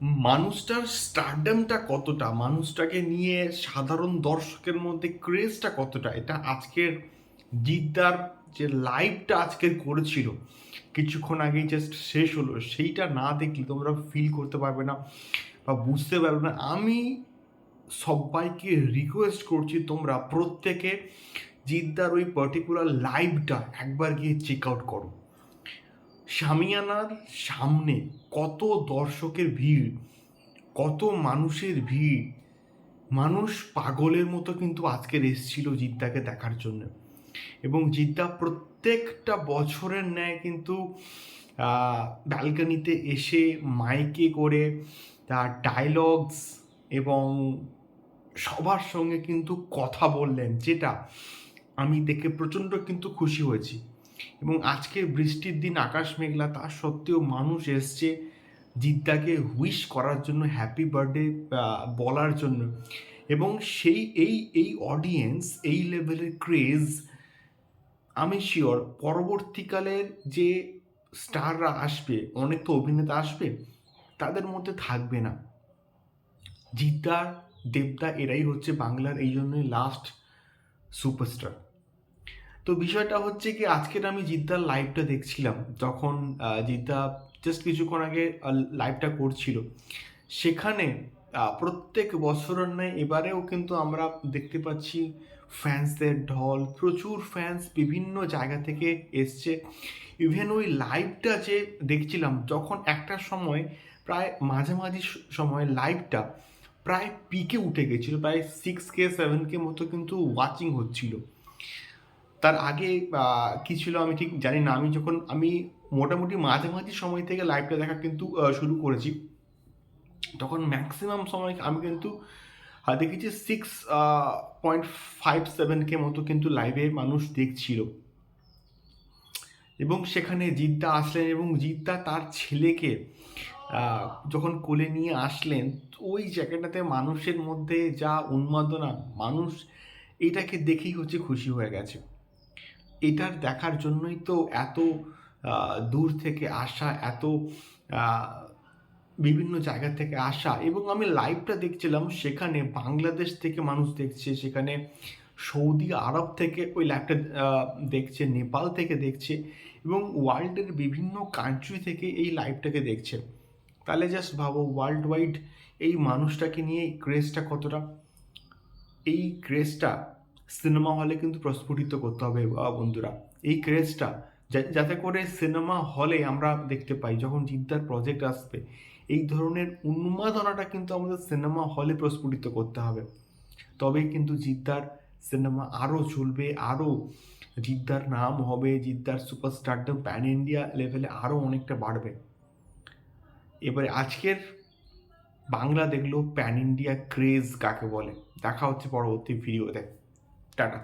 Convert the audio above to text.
মানুষটার স্টারডামটা কতটা? মানুষটাকে নিয়ে সাধারণ দর্শকের মধ্যে ক্রেজটা কতটা? এটা আজকের জিদ্দার যে লাইভটা আজকের করেছিল, কিছুক্ষণ আগেই জাস্ট শেষ হলো, সেইটা না দেখলে তোমরা ফিল করতে পারবে না বা বুঝতে পারবে না। আমি সবাইকে রিকোয়েস্ট করছি তোমরা প্রত্যেকে জিদ্দার ওই পার্টিকুলার লাইভটা একবার গিয়ে চেক আউট করো। শামিয়ানার সামনে কত দর্শকের ভিড়, কত মানুষের ভিড়। মানুষ পাগলের মতো কিন্তু আজকের এসছিল জিদ্দাকে দেখার জন্য। এবং জিদ্দা প্রত্যেকটা বছরের ন্যায় কিন্তু ব্যালকানিতে এসে মাইকে করে তার ডায়লগস এবং সবার সঙ্গে কিন্তু কথা বললেন, যেটা আমি দেখে প্রচণ্ড কিন্তু খুশি হয়েছি। এবং আজকে বৃষ্টির দিন আকাশ মেঘলা, তা সত্ত্বেও মানুষ এসছে জিদ্দাকে হুইশ করার জন্য হ্যাপি বার্থডে বলার জন্য। এবং সেই, এই এই অডিয়েন্স এই লেভেলের ক্রেজ আমি শিওর পরবর্তীকালের যে স্টাররা আসবে, অনেক তো অভিনেতা আসবে, তাদের মধ্যে থাকবে না। জিদ্দা, দেবদা, এরাই হচ্ছে বাংলার এই জন্যই লাস্ট সুপারস্টার তো বিষয়টা হচ্ছে কি, আজকের আমি জিদ্দার লাইভটা দেখছিলাম, যখন জিদ্দা জাস্ট কিছুক্ষণ আগে লাইভটা করছিল। সেখানে প্রত্যেক বছরের ন্যায় এবারেও কিন্তু আমরা দেখতে পাচ্ছি ফ্যান্সদের ঢল, প্রচুর ফ্যান্স বিভিন্ন জায়গা থেকে এসছে। ইভেন ওই লাইভটা যে দেখছিলাম, যখন একটা সময়, প্রায় মাঝামাঝি সময় লাইভটা প্রায় পিকে উঠে গেছিল, প্রায় সিক্স কে সেভেন কে মতো কিন্তু ওয়াচিং হচ্ছিল। তার আগে কি ছিল আমি ঠিক জানি না। আমি যখন, আমি মোটামুটি মাঝামাঝি সময় থেকে লাইভটা দেখা কিন্তু শুরু করেছি। তখন ম্যাক্সিমাম সময় আমি কিন্তু দেখেছি সিক্স পয়েন্ট ফাইভ সেভেনকে মতো কিন্তু লাইভে মানুষ দেখছিল। এবং সেখানে জিদ্দা আসলেন এবং জিদ্দা তার ছেলেকে যখন কোলে নিয়ে আসলেন ওই জায়গাটাতে মানুষের মধ্যে যা উন্মাদনা, মানুষ এটাকে দেখেই হচ্ছে খুশি হয়ে গেছে। এটার দেখার জন্যই তো এত দূর থেকে আসা, এত বিভিন্ন জায়গা থেকে আসা। এবং আমি লাইভটা দেখছিলাম, সেখানে বাংলাদেশ থেকে মানুষ দেখছে, সেখানে সৌদি আরব থেকে ওই লাইভটা দেখছে, নেপাল থেকে দেখছে, এবং ওয়ার্ল্ডের বিভিন্ন কান্ট্রি থেকে এই লাইভটাকে দেখছে। তাহলে জাস্ট ভাবো ওয়ার্ল্ড ওয়াইড এই মানুষটাকে নিয়ে ক্রেজটা কতটা? এই ক্রেজটা সিনেমা হলে কিন্তু প্রস্ফুটিত করতে হবে বন্ধুরা। এই ক্রেজটা যাতে করে সিনেমা হলে আমরা দেখতে পাই, যখন জিদ্দার প্রজেক্ট আসবে, এই ধরনের উন্মাদনাটা কিন্তু আমাদের সিনেমা হলে প্রস্ফুটিত করতে হবে। তবেই কিন্তু জিদ্দার সিনেমা আরও চলবে আরও জিদ্দার নাম হবে, জিদ্দার সুপারস্টারডম প্যান ইন্ডিয়া লেভেলে আরও অনেকটা বাড়বে। এবারে আজকের বাংলা দেখল প্যান ইন্ডিয়া ক্রেজ কাকে বলে? দেখা হচ্ছে পরবর্তী ভিডিওতে টাটা।